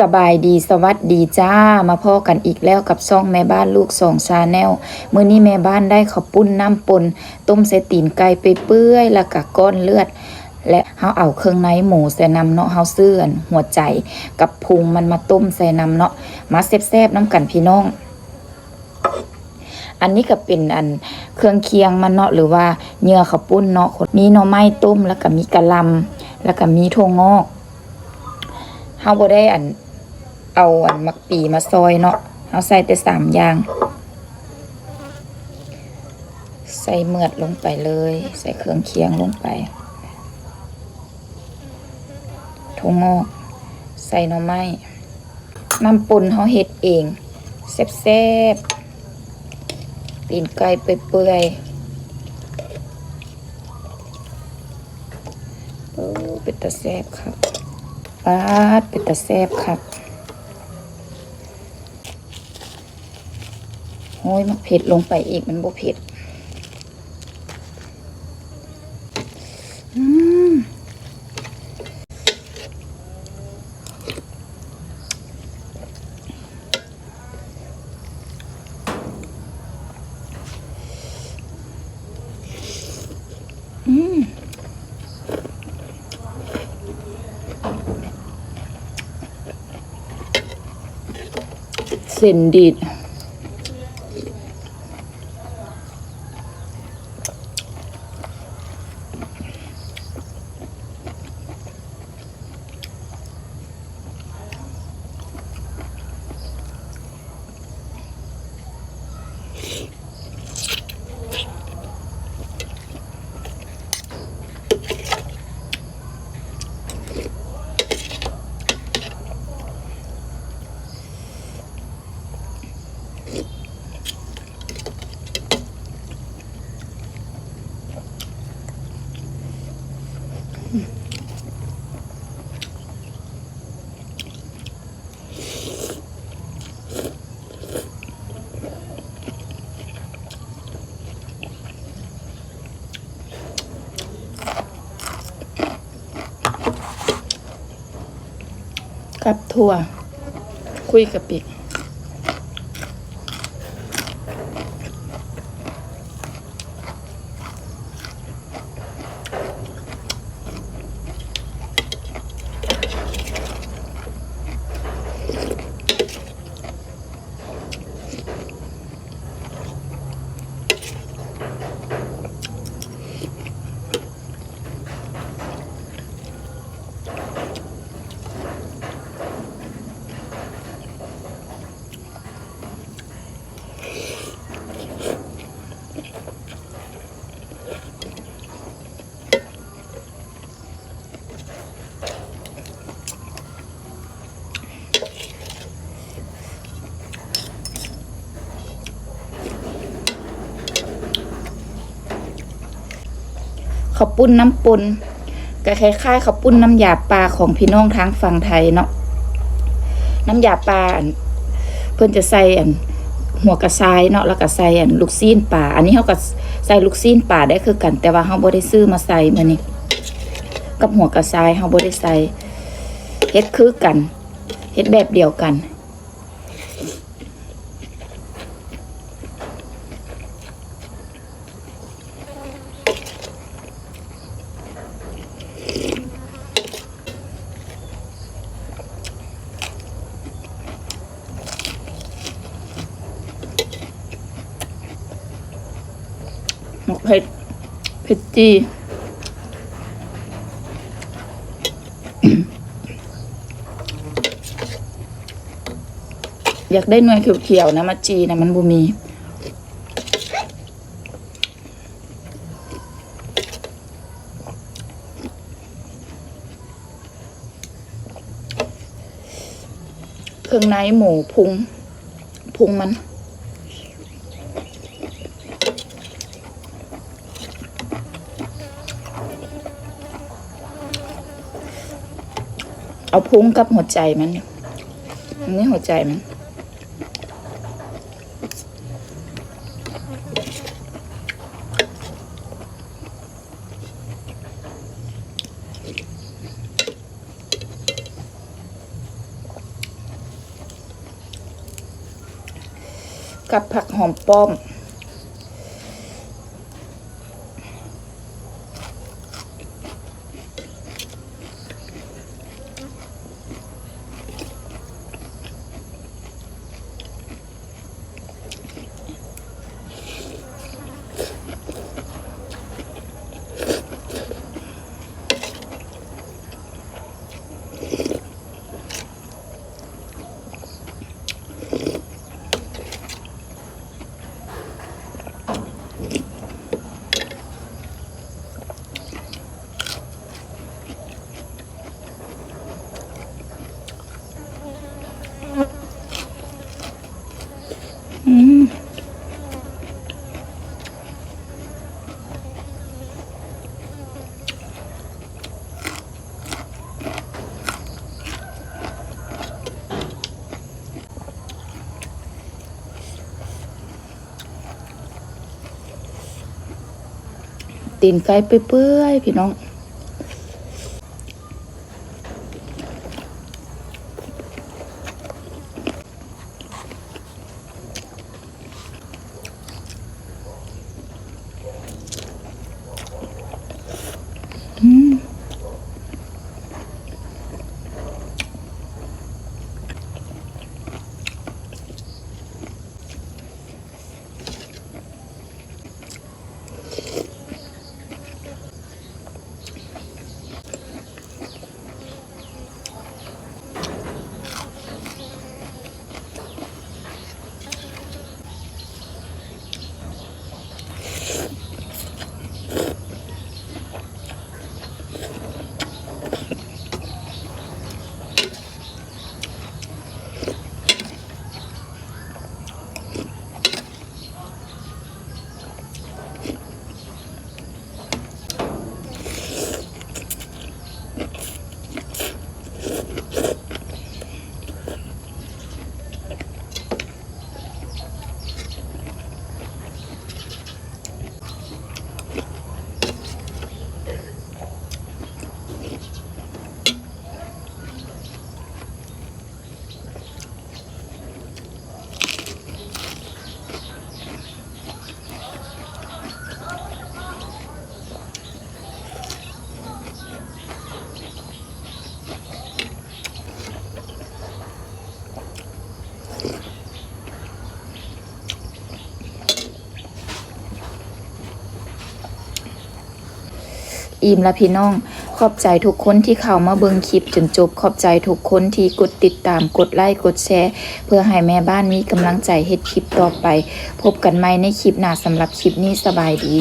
สบายดีสวัสดีจ้ามาพ่อกันอีกแล้วกับซ่องแม่บ้านลูกสองชาแนลมื้อนี้แม่บ้านได้ข้าวปุ้นน้ำปนต้มใส่ตีนไก่ไปเปื่อยแล้วก็ก้อนเลือด และเฮาเอาเครื่องในหมูใส่น้ำเนาะเฮาเสื่อนหัวใจกับพุงมันมาต้มใส่น้ำเนาะมาแซ่บๆน้ำกันพี่น้อง อันนี้ก็เป็นอันเครื่องเคียงมันเนาะหรือว่าเนื้อข้าวปุ้นเนาะมีหน่อไม้ต้มแล้วก็มีกะลำแล้วก็มีถั่วงอกเฮาบ่ได้อัน เอาอันมักปีมาซอยเนาะเฮาใส่แต่สามอย่าง ใส่เมือดลงไปเลย ใส่เครื่องเคียงลงไปถั่วงอก ใส่หน่อไม้น้ำปุ่นเฮาเฮ็ดเองแซ่บๆตีนไก่เปื่อยๆเป็นตาแซบครับปาดเป็นตาแซบครับ อ้ยมันเผ็ดลงไปอีกมันบ่เผ็ดอือเส้นดีด กับถั่ว คุยกับปิก ข้าวปุ้นน้ำปุนก็คล้ายๆข้าวปุ้นน้ำยาปลาของพี่น้องทางฝั่งไทยเนาะน้ำยาปลาเพิ่อนจะใส่อันหัวกระซายเนาะแล้วก็ใส่อันลูกซีนป่า อันนี้เขาก็ใส่ลูกซีนป่าได้คือกัน แต่ว่าเขาบ่ได้ซื้อมาใส่มื้อนี้กับหัวกระซายเขาบ่ได้ใส่เฮ็ดคือกันเฮ็ดแบบเดียวกัน หมกเผ็ดเผ็ดจีอยากได้หน่วยเขียวๆนะมาจีนะมันบูมีเครื่องในหมูพุงพุงมัน เอาพุงกับหัวใจมันอันนี้หัวใจมันกับผักหอมป้อม ตีนไก่เปื่อยๆพี่น้อง อิ่มละพี่น้อง ขอบใจทุกคนที่เข้ามาเบิ่งคลิปจนจบ ขอบใจทุกคนที่กดติดตามกดไลค์กดแชร์ เพื่อให้แม่บ้านมีกำลังใจเฮ็ดคลิปต่อไป พบกันใหม่ในคลิปหน้าสำหรับคลิปนี้สบายดี